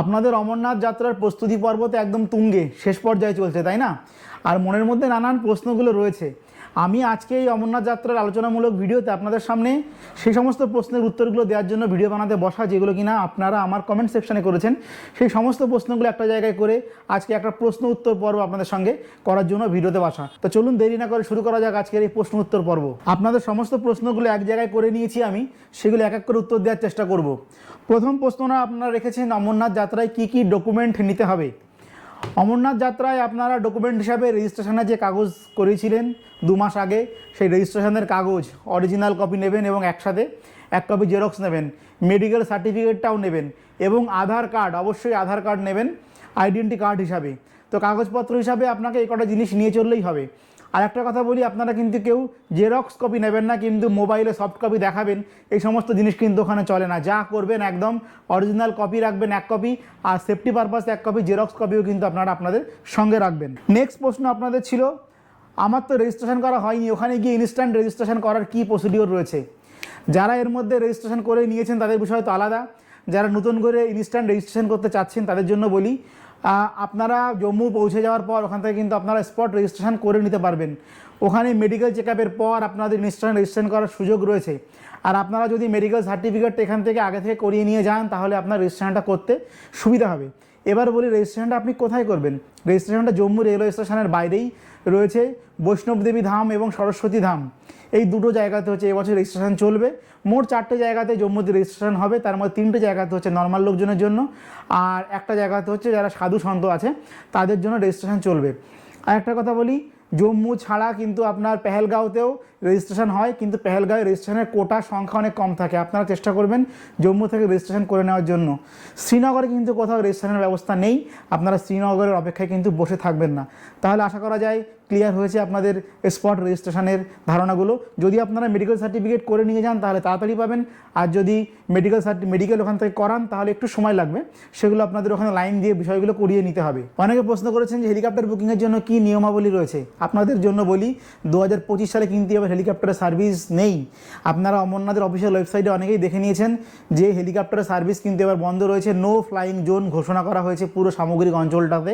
আপনাদের অমরনাথ যাত্রার প্রস্তুতি পর্ব তো একদম তুঙ্গে, শেষ পর্যায়ে চলছে, তাই না? আর মনের মধ্যে নানান প্রশ্নগুলো রয়েছে। আমি আজকে এই অমরনাথ যাত্রার আলোচনামূলক ভিডিওতে আপনাদের সামনে সেই সমস্ত প্রশ্নের উত্তরগুলো দেওয়ার জন্য ভিডিও বানাতে বসা, যেগুলো কিনা আপনারা আমার কমেন্ট সেকশনে করেছেন। সেই সমস্ত প্রশ্নগুলো একটা জায়গায় করে আজকে একটা প্রশ্ন উত্তর পর্ব আপনাদের সঙ্গে করার জন্য ভিডিওতে বসা। তো চলুন দেরি না করে শুরু করা যাক আজকের এই প্রশ্ন উত্তর পর্ব। আপনাদের সমস্ত প্রশ্নগুলো এক জায়গায় করে নিয়েছি আমি, সেগুলো এক এক করে উত্তর দেওয়ার চেষ্টা করব। প্রথম প্রশ্নটা আপনারা রেখেছেন অমরনাথ যাত্রায় কি কি ডকুমেন্ট নিতে হবে? অমরনাথ যাত্রায় আপনারা ডকুমেন্ট হিসাবে রেজিস্ট্রেশনের যে কাগজ করেছিলেন দু মাস আগে, সেই রেজিস্ট্রেশনের কাগজ অরিজিনাল কপি নেবেন এবং একসাথে এক কপি জেরক্স নেবেন মেডিকেল সার্টিফিকেটটাও নেবেন এবং আধার কার্ড অবশ্যই আধার কার্ড নেবেন আইডেন্টি কার্ড হিসাবে। তো কাগজপত্র হিসাবে আপনাকে এই কটা জিনিস নিয়ে চললেই হবে। আর একটা কথা বলি, আপনারা কিন্তু কেউ জেরক্স কপি নেবেন না, কিন্তু মোবাইলে সফট কপি দেখাবেন। এই সমস্ত জিনিস কিন্তু ওখানে চলে না। যা করবেন একদম অরিজিনাল কপি রাখবেন এক কপি আর সেফটি পারপাস এক কপি জেরক্স কপিও কিন্তু আপনারা আপনাদের সঙ্গে রাখবেন। নেক্সট প্রশ্ন আপনাদের ছিল, আমার তো রেজিস্ট্রেশন করা হয়নি, ওখানে গিয়ে ইনস্ট্যান্ট রেজিস্ট্রেশন করার কী প্রসিডিওর রয়েছে? যারা এর মধ্যে রেজিস্ট্রেশন করে নিয়েছেন তাদের বিষয় তো আলাদা। যারা নতুন করে ইনস্ট্যান্ট রেজিস্ট্রেশন করতে চাচ্ছেন তাদের জন্য বলি আপনারা জম্মু পৌঁছে যাওয়ার পর ওখান থেকে কিন্তু আপনারা স্পট রেজিস্ট্রেশন করে নিতে পারবেন। ওখানে মেডিকেল চেক আপের পর আপনাদের নিশ্চয় রেজিস্ট্রেশন করার সুযোগ রয়েছে। আর আপনারা যদি মেডিকেল সার্টিফিকেটটা এখান থেকে আগে থেকে করিয়ে নিয়ে যান, তাহলে আপনার রেজিস্ট্রেশনটা করতে সুবিধা হবে। এবার বলি রেজিস্ট্রেশনটা আপনি কোথায় করবেন? রেজিস্ট্রেশনটা জম্মু রেলওয়ে স্টেশনের বাইরেই রয়েছে বৈষ্ণবদেবী ধাম এবং সরস্বতী ধাম। এই দুটো জায়গাতে হচ্ছে এবছর রেজিস্ট্রেশন চলবে। মোট চারটে জায়গাতে জম্মুতে রেজিস্ট্রেশন হবে, তার মধ্যে তিনটে জায়গাতে হচ্ছে নর্মাল লোকজনের জন্য। আর একটা জায়গাতে হচ্ছে যারা সাধু সন্ত আছে, তাদের জন্য রেজিস্ট্রেশন চলবে। আর একটা কথা বলি জম্মু ছাড়া কিন্তু আপনার পেহেলগাঁওতেও রেজিস্ট্রেশন হয়, কিন্তু পেহেলগাঁওয়ে রেজিস্ট্রেশনের কোটা সংখ্যা অনেক কম থাকে। আপনারা চেষ্টা করবেন জম্মু থেকে রেজিস্ট্রেশন করে নেওয়ার জন্য। শ্রীনগরে কিন্তু কোথাও রেজিস্ট্রেশনের ব্যবস্থা নেই। আপনারা শ্রীনগরের অপেক্ষায় কিন্তু বসে থাকবেন না। তাহলে আশা করা যায় ক্লিয়ার হয়েছে আপনাদের স্পট রেজিস্ট্রেশনের ধারণাগুলো। যদি আপনারা মেডিকেল সার্টিফিকেট করে নিয়ে যান, তাহলে তাড়াতাড়ি পাবেন। আর যদি মেডিকেল সার্টি মেডিকেল ওখান থেকে করান, তাহলে একটু সময় লাগবে। সেগুলো আপনাদের ওখানে লাইন দিয়ে বিষয়গুলো করিয়ে নিতে হবে। অনেকে প্রশ্ন করেছেন যে হেলিকপ্টার বুকিংয়ের জন্য কী নিয়মাবলী রয়েছে? আপনাদের জন্য বলি দু হাজার পঁচিশ সালে কিন্তু এবার হেলিকপ্টারের সার্ভিস নেই। আপনারা অমরনাথের অফিসিয়াল ওয়েবসাইটে অনেকেই দেখে নিয়েছেন যে হেলিকপ্টারের সার্ভিস কিন্তু এবার বন্ধ রয়েছে। নো ফ্লাইং জোন ঘোষণা করা হয়েছে পুরো সামগ্রিক অঞ্চলটাতে।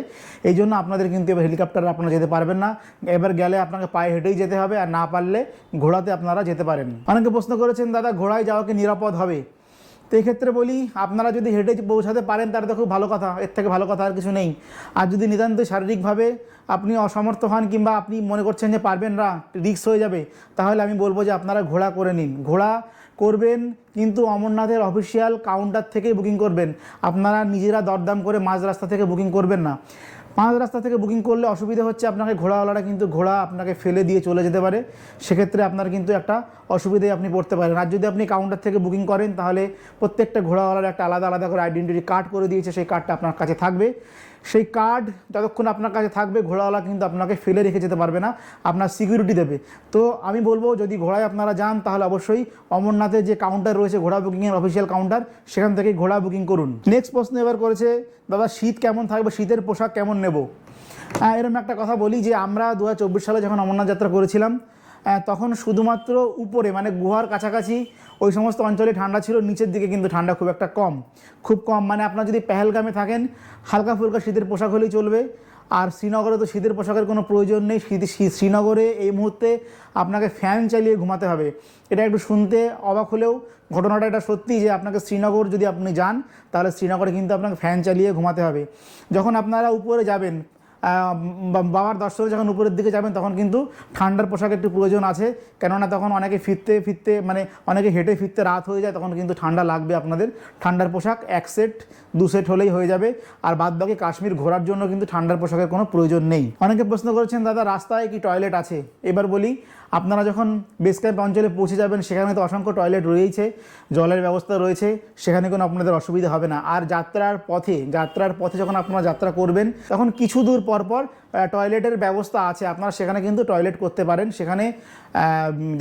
এই জন্য আপনাদের কিন্তু এবার হেলিকপ্টারে আপনারা যেতে পারবেন না। এবার গেলে আপনাকে পায়ে হেঁটেই যেতে হবে আর না পারলে ঘোড়াতে আপনারা যেতে পারেন। অনেকে প্রশ্ন করেছেন, দাদা, ঘোড়ায় যাওয়া কি নিরাপদ হবে? তো এক্ষেত্রে বলি, আপনারা যদি হেঁটে পৌঁছাতে পারেন, তাহলে তো খুব ভালো কথা। এর থেকে ভালো কথা আর কিছু নেই। আর যদি নিতান্ত শারীরিকভাবে আপনি অসমর্থ হন কিংবা আপনি মনে করছেন যে পারবেন না রিক্স হয়ে যাবে, তাহলে আমি বলব যে আপনারা ঘোড়া করে নিন। ঘোড়া করবেন, কিন্তু অমরনাথের অফিসিয়াল কাউন্টার থেকেই বুকিং করবেন। আপনারা নিজেরা দরদাম করে মাঝ রাস্তা থেকে বুকিং করবেন না। পাঁচ রাস্তা থেকে বুকিং করলে অসুবিধা হচ্ছে আপনাকে ঘোড়াওয়ালারা কিন্তু ঘোড়া আপনাকে ফেলে দিয়ে চলে যেতে পারে। সেক্ষেত্রে আপনার কিন্তু একটা অসুবিধায় আপনি পড়তে পারেন। আর যদি আপনি কাউন্টার থেকে বুকিং করেন, তাহলে প্রত্যেকটা ঘোড়াওয়ালার একটা আলাদা আলাদা করে আইডেন্টিটি কার্ড করে দিয়েছে। সেই কার্ডটা আপনার কাছে থাকবে। সেই কার্ড যতক্ষণ আপনার কাছে থাকবে, ঘোড়াওয়ালা কিন্তু আপনাকে ফেলে রেখে যেতে পারবে না, আপনার সিকিউরিটি দেবে। তো আমি বলব, যদি ঘোড়ায় আপনারা যান, তাহলে অবশ্যই অমরনাথের যে কাউন্টার রয়েছে, ঘোড়া বুকিংয়ের অফিসিয়াল কাউন্টার সেখান থেকেই ঘোড়া বুকিং করুন। নেক্সট প্রশ্ন এবার করেছে, দাদা, শীত কেমন থাকবে? শীতের পোশাক কেমন নেব? হ্যাঁ এরকম একটা কথা বলি যে, আমরা দু হাজার চব্বিশ সালে যখন অমরনাথ যাত্রা করেছিলাম তখন শুধুমাত্র উপরে মানে গুহার কাছাকাছি ওই সমস্ত অঞ্চলে ঠান্ডা ছিল, নিচের দিকে কিন্তু ঠান্ডা খুব একটা কম। খুব কম মানে আপনার যদি পেহেলগামে থাকেন, হালকা ফুলকা শীতের পোশাক হলেই চলবে। আর শ্রীনগরে তো শীতের পোশাকের কোনো প্রয়োজন নেই। শীত শ্রীনগরে এই মুহূর্তে আপনাকে ফ্যান চালিয়ে ঘুমাতে হবে। এটা একটু শুনতে অবাক হলেও ঘটনাটা এটা সত্যি যে আপনাকে শ্রীনগর যদি আপনি যান, তাহলে শ্রীনগরে কিন্তু আপনাকে ফ্যান চালিয়ে ঘুমাতে হবে। যখন আপনারা উপরে যাবেন বাবার দর্শক যখন উপরের দিকে যাবেন, তখন কিন্তু ঠান্ডার পোশাক একটু প্রয়োজন আছে। কেননা তখন অনেকে ফিরতে ফিরতে মানে অনেকে হেঁটে ফিরতে রাত হয়ে যায়, তখন কিন্তু ঠান্ডা লাগবে আপনাদের। ঠান্ডার পোশাক এক সেট, দু সেট হলেই হয়ে যাবে। আর বাদ বাকি কাশ্মীর ঘোরার জন্য কিন্তু ঠান্ডার পোশাকের কোনো প্রয়োজন নেই। অনেকে প্রশ্ন করেছেন, দাদা, রাস্তায় কি টয়লেট আছে? এবার বলি আপনারা যখন বেস ক্যাম্প অঞ্চলে পৌঁছে যাবেন, সেখানে তো অসংখ্য টয়লেট রয়েছে, জলের ব্যবস্থা রয়েছে, সেখানে কোনো আপনাদের অসুবিধা হবে না। আর যাত্রার পথে যাত্রার পথে যখন আপনারা যাত্রা করবেন, তখন কিছু দূর পর পর টয়লেটের ব্যবস্থা আছে। আপনারা সেখানে কিন্তু টয়লেট করতে পারেন। সেখানে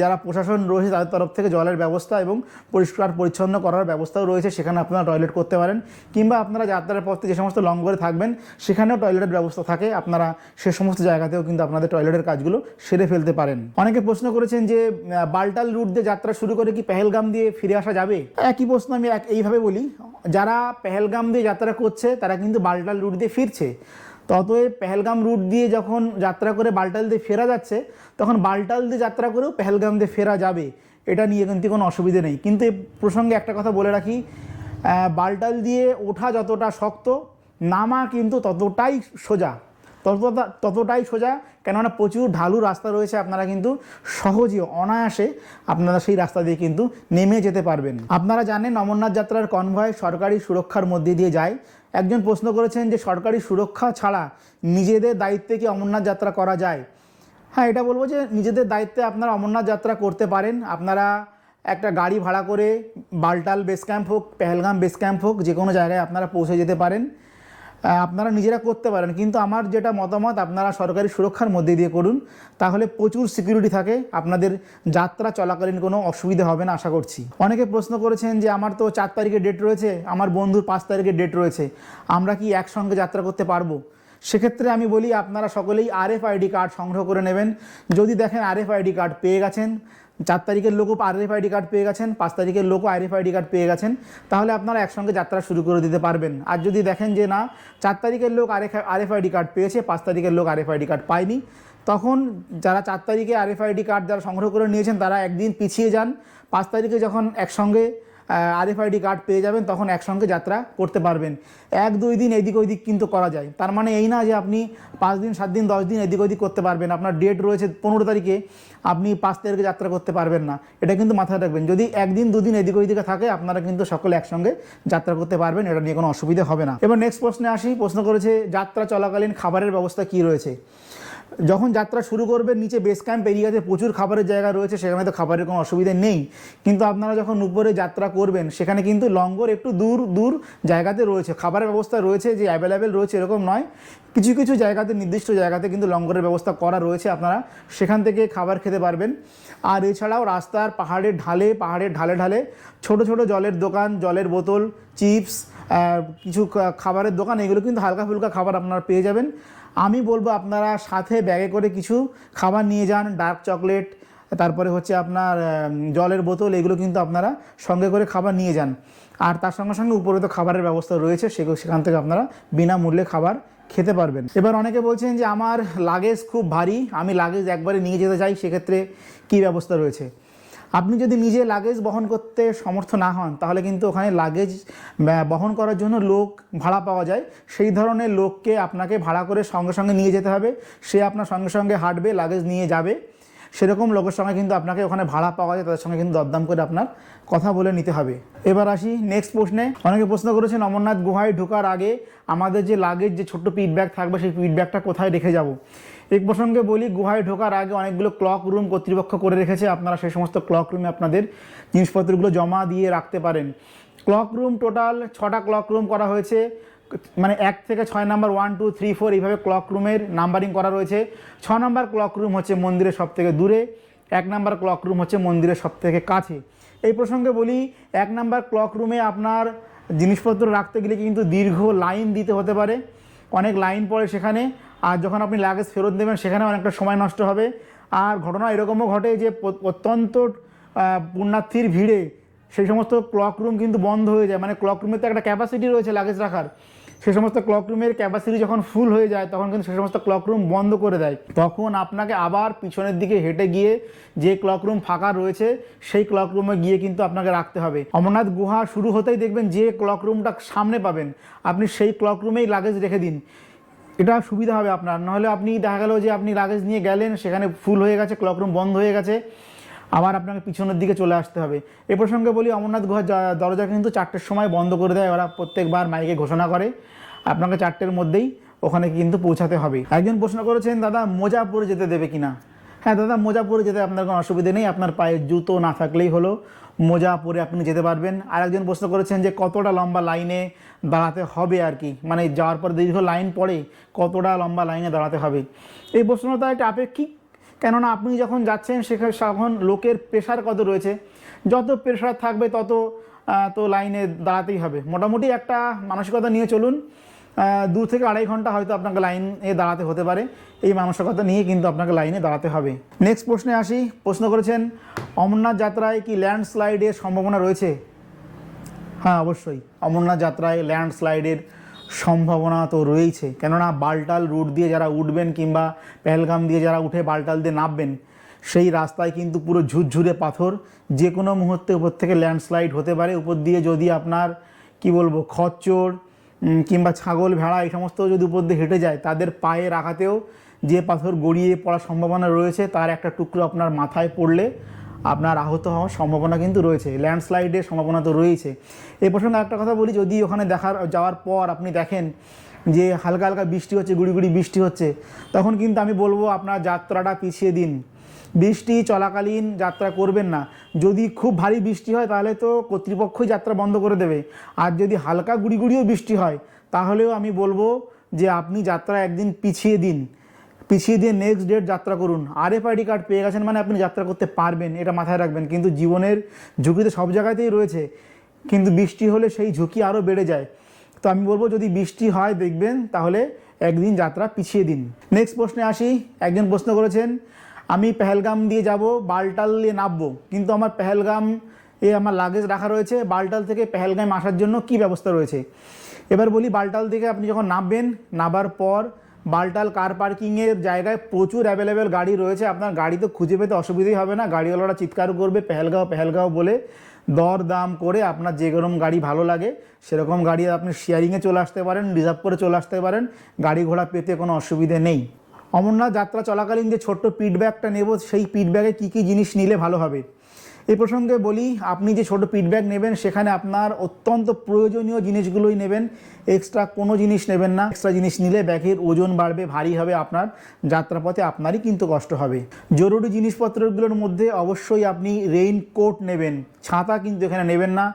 যারা প্রশাসন রয়েছে, তাদের তরফ থেকে জলের ব্যবস্থা এবং পরিষ্কার পরিচ্ছন্ন করার ব্যবস্থাও রয়েছে। সেখানে আপনারা টয়লেট করতে পারেন। কিংবা আপনারা যাত্রার পথে যে সমস্ত লঙ্গরে থাকবেন, সেখানেও টয়লেটের ব্যবস্থা থাকে। আপনারা সে সমস্ত জায়গাতেও কিন্তু আপনাদের টয়লেটের কাজগুলো সেরে ফেলতে পারেন। অনেকে অনেকে প্রশ্ন করেছেন যে বালটাল রুট দিয়ে যাত্রা শুরু করে কি পেহেলগাম দিয়ে ফিরে আসা যাবে? একই প্রশ্ন আমি এক- এইভাবে বলি, যারা পেহেলগাম দিয়ে যাত্রা করছে, তারা কিন্তু বালটাল রুট দিয়ে ফিরছে। ততএব পেহেলগাম রুট দিয়ে যখন যাত্রা করে বালটাল দিয়ে ফেরা যাচ্ছে, তখন বালটাল দিয়ে যাত্রা করেও পেহেলগাম দিয়ে ফেরা যাবে। এটা নিয়ে কিন্তু কোনো অসুবিধে নেই। কিন্তু এই প্রসঙ্গে একটা কথা বলে রাখি বালটাল দিয়ে ওঠা যতটা শক্ত, নামা কিন্তু ততটাই সোজা। ততটা ততটাই সোজা। কেননা প্রচুর ঢালু রাস্তা রয়েছে, আপনারা কিন্তু সহজে, অনায়াসে আপনারা সেই রাস্তা দিয়ে কিন্তু নেমে যেতে পারবেন। আপনারা জানেন অমরনাথ যাত্রার কনভয় সরকারি সুরক্ষার মধ্যে দিয়ে যায়। একজন প্রশ্ন করেছেন যে, সরকারি সুরক্ষা ছাড়া নিজেদের দায়িত্বে কি অমরনাথ যাত্রা করা যায়? হ্যাঁ এটা বলব যে, নিজেদের দায়িত্বে আপনারা অমরনাথ যাত্রা করতে পারেন। আপনারা একটা গাড়ি ভাড়া করে বালটাল বেস ক্যাম্প হোক, পেহেলগাম বেস ক্যাম্প হোক যে কোনো জায়গায় আপনারা পৌঁছে যেতে পারেন। আপনারা নিজেরা করতে পারেন। কিন্তু আমার যেটা মতামত, আপনারা সরকারি সুরক্ষার মধ্যে দিয়ে করুন। তাহলে প্রচুর সিকিউরিটি থাকে। আপনাদের যাত্রা চলাকালীন কোনো অসুবিধা হবে না, আশা করছি। অনেকে প্রশ্ন করেছেন যে, আমার তো চার তারিখে ডেট রয়েছে, আমার বন্ধুর পাঁচ তারিখে ডেট রয়েছে, আমরা কি একসঙ্গে যাত্রা করতে পারব? সেক্ষেত্রে আমি বলি, আপনারা সকলেই আরএফ আইডি কার্ড সংগ্রহ করে নেবেন। যদি দেখেন আরএফ আইডি কার্ড পেয়ে গেছেন চার তারিখের লোকও আরএফ আইডি কার্ড পেয়ে গেছেন, পাঁচ তারিখের লোকও আরএফ আইডি কার্ড পেয়ে গেছেন। তাহলে আপনারা একসঙ্গে যাত্রা শুরু করে দিতে পারবেন। আর যদি দেখেন যে না, চার তারিখের লোক আরএফ আরএফ আইডি কার্ড পেয়েছে, পাঁচ তারিখের লোক আরএফ আইডি কার্ড পায়নি, তখন যারা চার তারিখে আরএফ আইডি কার্ড যারা সংগ্রহ করে নিয়েছেন, তারা একদিন পিছিয়ে যান। পাঁচ তারিখে যখন একসঙ্গে আরএফআইডি কার্ড পেয়ে যাবেন, তখন একসঙ্গে যাত্রা করতে পারবেন। এক, দুই দিন এদিক ওইদিক কিন্তু করা যায়। তার মানে এই না যে আপনি পাঁচ দিন, সাত দিন, দশ দিন এদিক ওইদিক করতে পারবেন। আপনার ডেট রয়েছে পনেরো তারিখে, আপনি পাঁচ তারিখে যাত্রা করতে পারবেন না। এটা কিন্তু মাথায় রাখবেন। যদি একদিন দুদিন এদিক ওইদিকে থাকে, আপনারা কিন্তু সকলে একসঙ্গে যাত্রা করতে পারবেন। এটা নিয়ে কোনো অসুবিধা হবে না। এবার নেক্সট প্রশ্নে আসি। প্রশ্ন করেছে, যাত্রা চলাকালীন খাবারের ব্যবস্থা কী রয়েছে? যখন যাত্রা শুরু করবেন নিচে বেস ক্যাম্প এরিয়াতে প্রচুর খাবারের জায়গা রয়েছে, সেখানে তো খাবারের কোনো অসুবিধা নেই। কিন্তু আপনারা যখন উপরে যাত্রা করবেন, সেখানে কিন্তু লঙ্গর একটু দূর দূর জায়গাতে রয়েছে। খাবারের ব্যবস্থা রয়েছে যে অ্যাভেলেবেল রয়েছে এরকম নয়। কিছু কিছু জায়গাতে, নির্দিষ্ট জায়গাতে কিন্তু লঙ্গরের ব্যবস্থা করা রয়েছে আপনারা। সেখান থেকে খাবার খেতে পারবেন। আর এছাড়াও রাস্তার পাহাড়ের ঢালে পাহাড়ের ঢালে ঢালে ছোট ছোট জলের দোকান, জলের বোতল, চিপস কিছু খাবারের দোকান, এগুলো কিন্তু হালকা ফুলকা খাবার আপনারা পেয়ে যাবেন। আমি বলব আপনারা সাথে ব্যাগে করে কিছু খাবার নিয়ে যান, ডার্ক চকলেট, তারপরে হচ্ছে আপনার জলের বোতল, এগুলো কিন্তু আপনারা সঙ্গে করে খাবার নিয়ে যান। আর তার সঙ্গে সঙ্গে উপরে তো খাবারের ব্যবস্থা রয়েছে সেখান থেকে আপনারা বিনামূল্যে খাবার খেতে পারবেন। এবার অনেকে বলছেন যে আমার লাগেজ খুব ভারী, আমি লাগেজ একবারে নিয়ে যেতে চাই, সেক্ষেত্রে কী ব্যবস্থা রয়েছে? আপনি যদি নিজে লাগেজ বহন করতে সমর্থ না হন, তাহলে কিন্তু ওখানে লাগেজ বহন করার জন্য লোক ভাড়া পাওয়া যায়। সেই ধরনের লোককে আপনাকে ভাড়া করে সঙ্গে সঙ্গে নিয়ে যেতে হবে। সে আপনার সঙ্গে সঙ্গে হাঁটবে লাগেজ নিয়ে যাবে। সেরকম লোকের সঙ্গে কিন্তু আপনাকে ওখানে ভাড়া পাওয়া যায়, তাদের সঙ্গে কিন্তু দরদাম করে আপনার কথা বলে নিতে হবে। এবার আসি নেক্সট প্রশ্নে। অনেকে প্রশ্ন করেছেন, অমরনাথ গুহায় ঢোকার আগে আমাদের যে লাগেজ যে ছোট্ট পিট ব্যাগ থাকবে, সেই পিট ব্যাগটা কোথায় রেখে যাব? এই প্রসঙ্গে বলি, গুহায় ঢোকার আগে অনেকগুলো ক্লক রুম কর্তৃপক্ষ করে রেখেছে। আপনারা সেই সমস্ত ক্লক রুমে আপনাদের জিনিসপত্রগুলো জমা দিয়ে রাখতে পারেন। ক্লক রুম টোটাল ছটা ক্লক রুম করা হয়েছে। মানে এক থেকে ছয় number one two three four এইভাবে ক্লক রুমের নাম্বারিং করা রয়েছে। ছ নাম্বার ক্লক রুম হচ্ছে মন্দিরের সব থেকে দূরে, এক নাম্বার ক্লক রুম হচ্ছে মন্দিরের সব থেকে কাছে। এই প্রসঙ্গে বলি, এক নাম্বার ক্লক রুমে আপনার জিনিসপত্র রাখতে গেলে কিন্তু দীর্ঘ লাইন দিতে হতে পারে। অনেক লাইন পড়ে সেখানে। আর যখন আপনি লাগেজ ফেরত দেবেন, সেখানে অনেকটা সময় নষ্ট হবে। আর ঘটনা এরকমও ঘটে যে অত্যন্ত পুণ্যার্থীর ভিড়ে সেই সমস্ত ক্লক রুম কিন্তু বন্ধ হয়ে যায়। মানে ক্লক রুমের তো একটা ক্যাপাসিটি রয়েছে লাগেজ রাখার। সেই সমস্ত ক্লক রুমের ক্যাপাসিটি যখন ফুল হয়ে যায়, তখন কিন্তু সেই সমস্ত ক্লক রুম বন্ধ করে দেয়। তখন আপনাকে আবার পিছনের দিকে হেঁটে গিয়ে যে ক্লক রুম ফাঁকা রয়েছে, সেই ক্লক রুমে গিয়ে কিন্তু আপনাকে রাখতে হবে। অমরনাথ গুহা শুরু হতেই দেখবেন যে ক্লক রুমটা সামনে পাবেন। আপনি সেই ক্লক রুমেই লাগেজ রেখে দিন। এটা সুবিধা হবে আপনার। নাহলে আপনি দেখা গেল যে আপনি লাগেজ নিয়ে গেলেন, সেখানে ফুল হয়ে গেছে ক্লক রুম বন্ধ হয়ে গেছে, আবার আপনাকে পিছনের দিকে চলে আসতে হবে। এ প্রসঙ্গে বলি, অমরনাথ গুহার দরজা কিন্তু চারটের সময় বন্ধ করে দেয়, ওরা প্রত্যেকবার মাইকে ঘোষণা করে। আপনাকে চারটের মধ্যেই ওখানে কিন্তু পৌঁছাতে হবে। একজন প্রশ্ন করেছেন, দাদা মোজা পরে যেতে দেবে কিনা? হ্যাঁ দাদা মোজা পরে যেতে আপনার কোনো অসুবিধা নেই, আপনার পায়ে জুতো না থাকলেই হলো। মোজা পরে আপনি যেতে পারবেন। আর একজন প্রশ্ন করেছেন যে, কতটা লম্বা লাইনে দাঁড়াতে হবে আর কি? মানে যাওয়ার পর দীর্ঘ লাইন পড়ে কতটা লম্বা লাইনে দাঁড়াতে হবে? এই প্রশ্নটা একটা আপেক্ষিক। কেননা আপনি যখন যাচ্ছেন, সেখানে তখন লোকের প্রেশার কত রয়েছে? যত প্রেশার থাকবে, তত তো লাইনে দাঁড়াতেই হবে। মোটামুটি একটা মানসিকতা নিয়ে চলুন। দু থেকে আড়াই ঘণ্টা হয়তো আপনাকে লাইনে দাঁড়াতে হতে পারে। এই মানসিকতা নিয়ে কিন্তু আপনাকে লাইনে দাঁড়াতে হবে। নেক্সট প্রশ্নে আসি। প্রশ্ন করেছেন, অমরনাথ যাত্রায় কি ল্যান্ডস্লাইডের সম্ভাবনা রয়েছে? হ্যাঁ অবশ্যই। অমরনাথ যাত্রায় ল্যান্ডস্লাইডের সম্ভাবনা তো রয়েছে। কেননা বালটাল রুট দিয়ে যারা উঠবেন কিংবা পেহেলগাম দিয়ে যারা উঠে বালটাল দিয়ে নামবেন, সেই রাস্তায় কিন্তু পুরো ঝুরঝুরে পাথর। যে কোনো মুহূর্তে উপর থেকে ল্যান্ডস্লাইড হতে পারে। উপর দিয়ে যদি আপনার, কি বলব খচ্চর কিংবা ছাগল, ভেড়া এই সমস্ত যদি উপর দিয়ে হেঁটে যায়, তাদের পায়ে রাখাতেও যে পাথর গড়িয়ে পড়ার সম্ভাবনা রয়েছে, তার একটা টুকরো আপনার মাথায় পড়লে আপনার আহত হওয়ার সম্ভাবনা কিন্তু রয়েছে। ল্যান্ডস্লাইডের সম্ভাবনা তো রয়েছে। এই প্রসঙ্গে একটা কথা বলি, যদি ওখানে দেখার, যাওয়ার পর আপনি দেখেন যে হালকা হালকা বৃষ্টি হচ্ছে, গুড়ি গুড়ি বৃষ্টি হচ্ছে, তখন কিন্তু আমি বলব আপনার যাত্রাটা পিছিয়ে দিন। বৃষ্টি চলাকালীন যাত্রা করবেন না। যদি খুব ভারী বৃষ্টি হয়, তাহলে তো কর্তৃপক্ষই যাত্রা বন্ধ করে দেবে। আর যদি হালকা গুড়ি গুড়িও বৃষ্টি হয়, তাহলেও আমি বলব যে আপনি যাত্রা একদিন পিছিয়ে দিন। পিছিয়ে দিয়ে নেক্সট ডেট যাত্রা করুন। আর এফ আরএফআইডি কার্ড পেয়ে গেছেন মানে আপনি যাত্রা করতে পারবেন, এটা মাথায় রাখবেন। কিন্তু জীবনের ঝুঁকি তো সব জায়গাতেই রয়েছে। কিন্তু বৃষ্টি হলে সেই ঝুঁকি আরও বেড়ে যায়। তো আমি বলব, যদি বৃষ্টি হয়, দেখবেন, তাহলে একদিন যাত্রা পিছিয়ে দিন। নেক্সট প্রশ্নে আসি। একজন প্রশ্ন করেছেন আমি পেহেলগাম দিয়ে যাব, বালটাল দিয়ে নামবো। কিন্তু আমার পেহেলগাম এ আমার লাগেজ রাখা রয়েছে, বালটাল থেকে পেহেলগাম আসার জন্য কি ব্যবস্থা রয়েছে? এবার বলি, বালটাল থেকে আপনি যখন নামবেন, নামার পর বালটাল কার পার্কিংয়ের জায়গায় প্রচুর অ্যাভেলেবেল গাড়ি রয়েছে। আপনার গাড়ি তো খুঁজে পেতে অসুবিধাই হবে না। গাড়িওয়ালারা চিৎকার করবে, পেহেলগাঁও পেহেলগাঁও বলে দর দাম করে আপনার যে রকম গাড়ি ভালো লাগে, সেরকম গাড়ি আপনি শেয়ারিংয়ে চলে আসতে পারেন রিজার্ভ করে চলে আসতে পারেন। গাড়ি ঘোড়া পেতে কোনো অসুবিধে নেই। অমরনাথ যাত্রা চলাকালীন যে ছোট্ট পিট ব্যাগটা নেব, সেই পিডব্যাকে কী কী জিনিস নিলে ভালো হবে? এই প্রসঙ্গে বলি, আপনি যে ছোট পিট ব্যাগ নেবেন, সেখানে আপনার অত্যন্ত প্রয়োজনীয় জিনিসগুলোই নেবেন। এক্সট্রা কোনো জিনিস নেবেন না। এক্সট্রা জিনিস নিলে ব্যাগের ওজন বাড়বে, ভারী হবে আপনার। যাত্রাপথে আপনারই কিন্তু কষ্ট হবে। জরুরি জিনিসপত্রগুলোর মধ্যে অবশ্যই আপনি রেইনকোট নেবেন। ছাতা কিন্তু এখানে নেবেন না।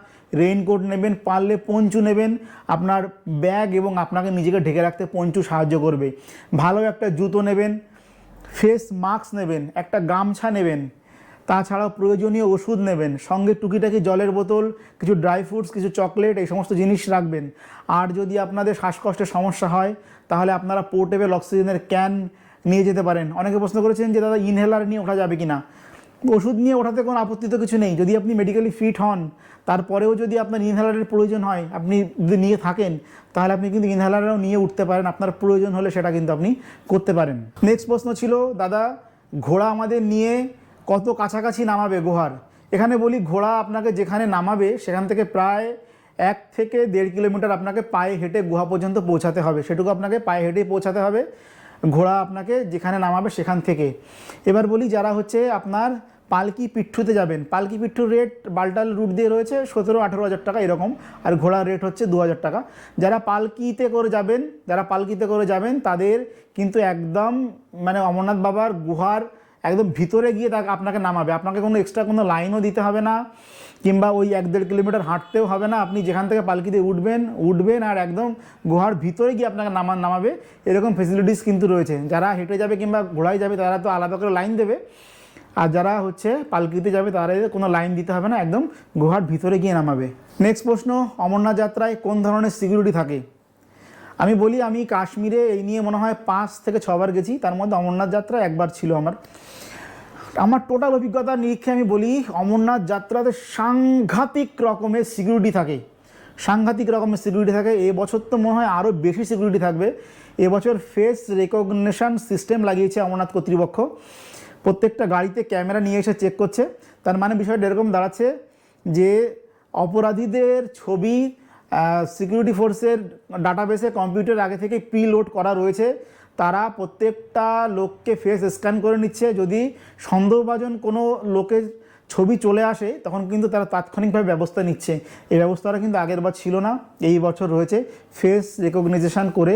রেইনকোট নেবেন, পারলে পঞ্চু নেবেন। আপনার ব্যাগ এবং আপনাকে নিজেকে ঢেকে রাখতে পঞ্চু সাহায্য করবে। ভালো একটা জুতো নেবেন ফেস মাস্ক নেবেন, একটা গামছা নেবেন, তাছাড়াও প্রয়োজনীয় ওষুধ নেবেন, সঙ্গে টুকিটাকি জলের বোতল, কিছু ড্রাই ফ্রুটস কিছু চকলেট এই সমস্ত জিনিস রাখবেন। আর যদি আপনাদের শ্বাসকষ্টের সমস্যা হয়, তাহলে আপনারা পোর্টেবল অক্সিজেনের ক্যান নিয়ে যেতে পারেন। অনেকে প্রশ্ন করেছেন যে, দাদা ইনহেলার নিয়ে ওঠা যাবে কি না ওষুধ নিয়ে ওঠাতে কোনো আপত্তি তো কিছু নেই। যদি আপনি মেডিকেলি ফিট হন, তারপরেও যদি আপনার ইনহেলারের প্রয়োজন হয়, আপনি যদি নিয়ে থাকেন, তাহলে আপনি কিন্তু ইনহেলারও নিয়ে উঠতে পারেন। আপনার প্রয়োজন হলে সেটা কিন্তু আপনি করতে পারেন। নেক্সট প্রশ্ন ছিল, দাদা, ঘোড়া আমাদের নিয়ে কত কাছাকাছি নামাবে গুহার? এখানে বলি, ঘোড়া আপনাকে যেখানে নামাবে, সেখান থেকে প্রায় এক থেকে দেড় কিলোমিটার আপনাকে পায়ে হেঁটে গুহা পর্যন্ত পৌঁছাতে হবে। সেটুকু আপনাকে পায়ে হেঁটেই পৌঁছাতে হবে। ঘোড়া আপনাকে যেখানে নামাবে সেখান থেকে। এবার বলি, যারা হচ্ছে আপনার পালকি পিঠুতে যাবেন। পালকি পিঠুর রেট বালটাল রুট দিয়ে রয়েছে সতেরো, আঠেরো হাজার টাকা এরকম। আর ঘোড়ার রেট হচ্ছে দু হাজার টাকা। যারা পালকিতে করে যাবেন, যারা পালকিতে করে যাবেন, তাদের কিন্তু একদম মানে অমরনাথ বাবার গুহার একদম ভিতরে গিয়ে তাকে আপনাকে নামাবে। আপনাকে কোনো এক্সট্রা কোনো লাইনও দিতে হবে না, কিংবা ওই এক দেড় কিলোমিটার হাঁটতেও হবে না। আপনি যেখান থেকে পালকিতে উঠবেন উঠবেন আর একদম গুহার ভিতরে গিয়ে আপনাকে নামা, নামাবে। এরকম ফেসিলিটিস কিন্তু রয়েছে। যারা হেঁটে যাবে কিংবা ঘোড়ায় যাবে, তারা তো আলাদা করে লাইন দেবে। আর যারা হচ্ছে পালকিতে যাবে তারা কোনো লাইন দিতে হবে না, একদম গুহার ভিতরে গিয়ে নামাবে। নেক্সট প্রশ্ন, অমরনাথ যাত্রায় কোন ধরনের সিকিউরিটি থাকে? আমি বলি, আমি কাশ্মীরে এই নিয়ে মনে হয় পাঁচ থেকে ছবার গেছি, তার মধ্যে অমরনাথ যাত্রা একবার ছিল আমার। আমার টোটাল অভিজ্ঞতার নিরীক্ষে আমি বলি, অমরনাথ যাত্রাতে সাংঘাতিক রকমের সিকিউরিটি থাকে। সাংঘাতিক রকমের সিকিউরিটি থাকে। এ বছর তো মনে হয় আরও বেশি সিকিউরিটি থাকবে। এবছর ফেস রেকগনেশন সিস্টেম লাগিয়েছে অমরনাথ কর্তৃপক্ষ। প্রত্যেকটা গাড়িতে ক্যামেরা নিয়ে এসে চেক করছে। তার মানে বিষয়টা এরকম দাঁড়াচ্ছে যে অপরাধীদের ছবি সিকিউরিটি ফোর্সের ডাটাবেসে কম্পিউটার আগে থেকে প্রি লোড করা রয়েছে। তারা প্রত্যেকটা লোককে ফেস স্ক্যান করে নিচ্ছে। যদি সন্দেহভাজন কোনো লোকের ছবি চলে আসে, তখন কিন্তু তারা তাৎক্ষণিকভাবে ব্যবস্থা নিচ্ছে। এই ব্যবস্থাটা কিন্তু আগের বার ছিল না, এই বছর রয়েছে। ফেস রেকগনাইজেশন করে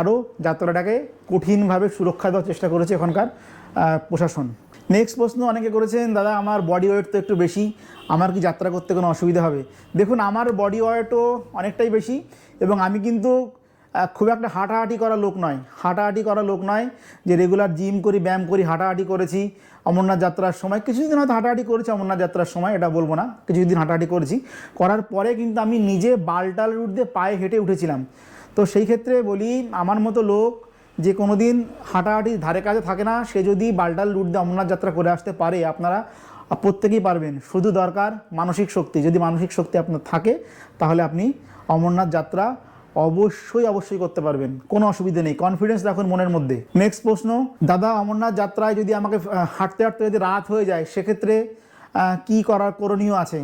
আরও যাত্রাটাকে কঠিনভাবে সুরক্ষা দেওয়ার চেষ্টা করেছে এখানকার। প্রশাসন। নেক্সট প্রশ্ন অনেকে করেছেন, দাদা, আমার বডি ওয়েট তো একটু বেশি, আমার কি যাত্রা করতে কোনো অসুবিধা হবে? দেখুন, আমার বডি ওয়েটও অনেকটাই বেশি এবং আমি কিন্তু খুব একটা হাঁটাহাঁটি করা লোক নয়। হাঁটাহাঁটি করা লোক নয় যে রেগুলার জিম করি, ব্যায়াম করি, হাঁটাহাঁটি করেছি, অমরনাথ যাত্রার সময়। কিছুদিন হয়তো হাঁটাহাঁটি করেছি অমরনাথ যাত্রার সময়, এটা বলব না। কিছুদিন হাঁটাহাঁটি করেছি। করার পরে কিন্তু আমি নিজে বালটাল রুট দিয়ে পায়ে হেঁটে উঠেছিলাম। তো সেই ক্ষেত্রে বলি, আমার মতো লোক যে কোনো দিন হাঁটাহাঁটি ধারে কাছে থাকে না, সে যদি বালটাল রুট দিয়ে অমরনাথ যাত্রা করে আসতে পারে, আপনারা প্রত্যেকেই পারবেন। শুধু দরকার মানসিক শক্তি। যদি মানসিক শক্তি আপনার থাকে, তাহলে আপনি অমরনাথ যাত্রা অবশ্যই অবশ্যই করতে পারবেন। কোনো অসুবিধা নেই। কনফিডেন্স রাখুন মনের মধ্যে। নেক্সট প্রশ্ন, দাদা, অমরনাথ যাত্রায় যদি আমাকে হাঁটতে হাঁটতে যদি রাত হয়ে যায়, সেক্ষেত্রে কি করার করণীয় আছে?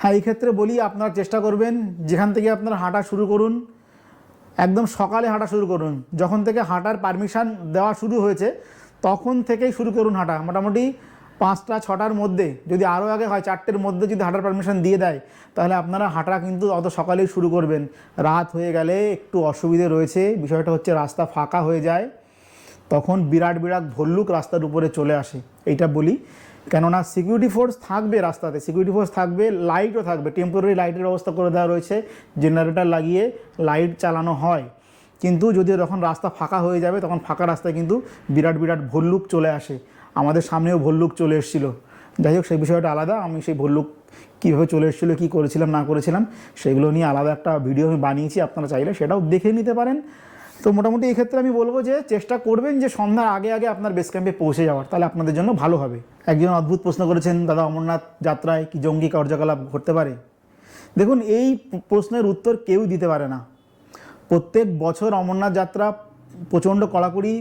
হ্যাঁ এই ক্ষেত্রে বলি, আপনারা চেষ্টা করবেন, যেখান থেকে আপনারা হাঁটা শুরু করুন একদম সকালে হাঁটা শুরু করুন। যখন থেকে হাঁটার পারমিশন দেওয়া শুরু হয়েছে, তখন থেকেই শুরু করুন হাঁটা। মোটামুটি পাঁচটা, ছটার মধ্যে, যদি আরও আগে হয়, চারটের মধ্যে যদি হাঁটার পারমিশন দিয়ে দেয়, তাহলে আপনারা হাঁটা কিন্তু অত সকালেই শুরু করবেন। রাত হয়ে গেলে একটু অসুবিধে রয়েছে, বিষয়টা হচ্ছে রাস্তা ফাঁকা হয়ে যায়, তখন বিরাট বিরাট ভল্লুক রাস্তার উপরে চলে আসে। এইটা বলি। কেননা সিকিউরিটি ফোর্স থাকবে রাস্তাতে সিকিউরিটি ফোর্স থাকবে লাইটও থাকবে টেম্পোরারি লাইটের ব্যবস্থা করে দেওয়া রয়েছে জেনারেটর লাগিয়ে লাইট চালানো হয়। কিন্তু যদি যখন রাস্তা ফাঁকা হয়ে যাবে, তখন ফাঁকা রাস্তায় কিন্তু বিরাট বিরাট ভল্লুক চলে আসে। আমাদের সামনেও ভল্লুক চলে এসেছিল। যাই হোক, সেই বিষয়টা আলাদা। আমি সেই ভল্লুক কীভাবে চলে এসেছিল, কী করেছিলাম, না করেছিলাম, সেগুলো নিয়ে আলাদা একটা ভিডিও আমি বানিয়েছি। আপনারা চাইলে সেটাও দেখে নিতে পারেন। তো মোটামুটি এই ক্ষেত্রে আমি বলব যে চেষ্টা করবেন যে সন্ধ্যার আগে আগে আপনার বেস ক্যাম্পে পৌঁছে যাওয়ার। তাহলে আপনাদের জন্য ভালো হবে। একজন অদ্ভুত প্রশ্ন করেছেন, দাদা অমরনাথ যাত্রায় কি জঙ্গি কার্যকলাপ ঘটতে পারে? দেখুন, এই প্রশ্নের উত্তর কেউ দিতে পারে না। প্রত্যেক বছর অমরনাথ যাত্রা প্রচণ্ড কড়াকড়ি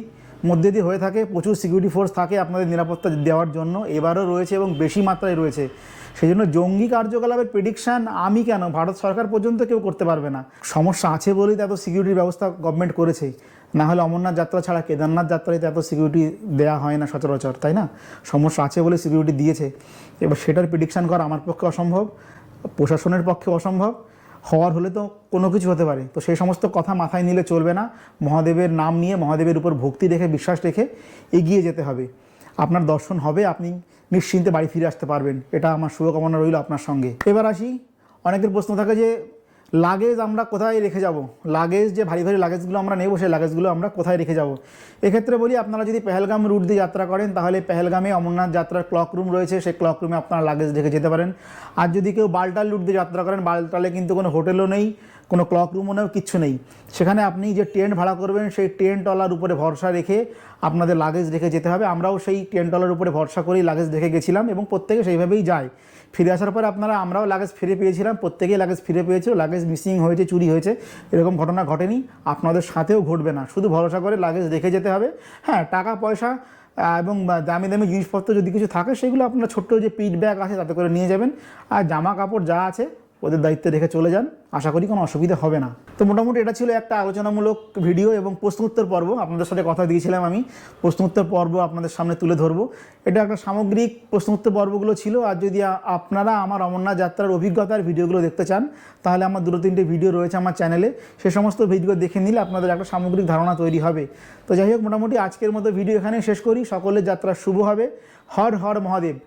মধ্যে দিয়ে হয়ে থাকে, প্রচুর সিকিউরিটি ফোর্স থাকে আপনাদের নিরাপত্তা দেওয়ার জন্য। এবারও রয়েছে এবং বেশি মাত্রায় রয়েছে। সেই জন্য জঙ্গি কার্যকলাপের প্রেডিকশান আমি কেন? ভারত সরকার পর্যন্ত কেউ করতে পারবে না। সমস্যা আছে বলেই তো এত সিকিউরিটির ব্যবস্থা গভর্নমেন্ট করেছে। না হলে অমরনাথ যাত্রা ছাড়া কেদারনাথ যাত্রায় তো এত সিকিউরিটি দেওয়া হয় না সচরাচর, তাই না? সমস্যা আছে বলে সিকিউরিটি দিয়েছে। এবার সেটার প্রেডিকশান করা আমার পক্ষে অসম্ভব, প্রশাসনের পক্ষে অসম্ভব, হওয়ার হলে তো কোনো কিছু হতে পারে। তো সেই সমস্ত কথা মাথায় নিলে চলবে না। মহাদেবের নাম নিয়ে মহাদেবের উপর ভক্তি রেখে, বিশ্বাস রেখে এগিয়ে যেতে হবে। আপনার দর্শন হবে, আপনি নিশ্চিন্তে বাড়ি ফিরে আসতে পারবেন। এটা আমার শুভকামনা রইল আপনার সঙ্গে। এবার আসি, অনেকের প্রশ্ন থাকে যে লাগেজ আমরা কোথায় রেখে যাব? লাগেজ যে ভারী ভারী লাগেজগুলো আমরা নেব, সেই লাগেজগুলো আমরা কোথায় রেখে যাব? এক্ষেত্রে বলি, আপনারা যদি পেহেলগাম রুট দিয়ে যাত্রা করেন, তাহলে পেহেলগামে অমরনাথ যাত্রার ক্লক রুম রয়েছে, সেই ক্লক রুমে আপনারা লাগেজ রেখে যেতে পারেন। আর যদি কেউ বালটাল রুট দিয়ে যাত্রা করেন, বালটালে কিন্তু কোনো হোটেলও নেই। কোনো ক্লক রুমও নেই কিচ্ছু নেই। সেখানে আপনি যে টেন্ট ভাড়া করবেন, সেই টেন্টওয়ালার উপরে ভরসা রেখে আপনাদের লাগেজ রেখে যেতে হবে। আমরাও সেই টেন্টওয়ালার উপরে ভরসা করেই লাগেজ রেখে গেছিলাম এবং প্রত্যেকে সেইভাবেই যায়। ফিরে আসার পরে আপনারা, আমরাও লাগেজ ফিরে পেয়েছিলাম, প্রত্যেকেই লাগেজ ফিরে পেয়েছিল লাগেজ মিসিং হয়েছে, চুরি হয়েছে, এরকম ঘটনা ঘটেনি, আপনাদের সাথেও ঘটবে না। শুধু ভরসা করে লাগেজ রেখে যেতে হবে। হ্যাঁ টাকা, পয়সা এবং দামি দামি জিনিসপত্র যদি কিছু থাকে, সেগুলো আপনার ছোট্ট যে পিট ব্যাগ আছে, তাতে করে নিয়ে যাবেন। আর জামা কাপড় যা আছে ওদের দায়িত্বে রেখে চলে যান। আশা করি কোনো অসুবিধা হবে না। তো মোটামুটি এটা ছিল একটা আলোচনামূলক ভিডিও এবং প্রশ্ন উত্তর পর্ব। আপনাদের সাথে কথা দিয়েছিলাম আমি। প্রশ্ন উত্তর পর্ব আপনাদের সামনে তুলে ধরবো। এটা একটা সামগ্রিক প্রশ্ন উত্তর পর্বগুলো ছিল। আর যদি আপনারা আমার অমরনাথ যাত্রার অভিজ্ঞতার ভিডিওগুলো দেখতে চান, তাহলে আমার দুটো তিনটে ভিডিও রয়েছে আমার চ্যানেলে। সে সমস্ত ভিডিও দেখে নিলে আপনাদের একটা সামগ্রিক ধারণা তৈরি হবে। তো যাই হোক, মোটামুটি আজকের মতো ভিডিও এখানে শেষ করি। সকলের যাত্রা শুভ হবে। হর হর মহাদেব।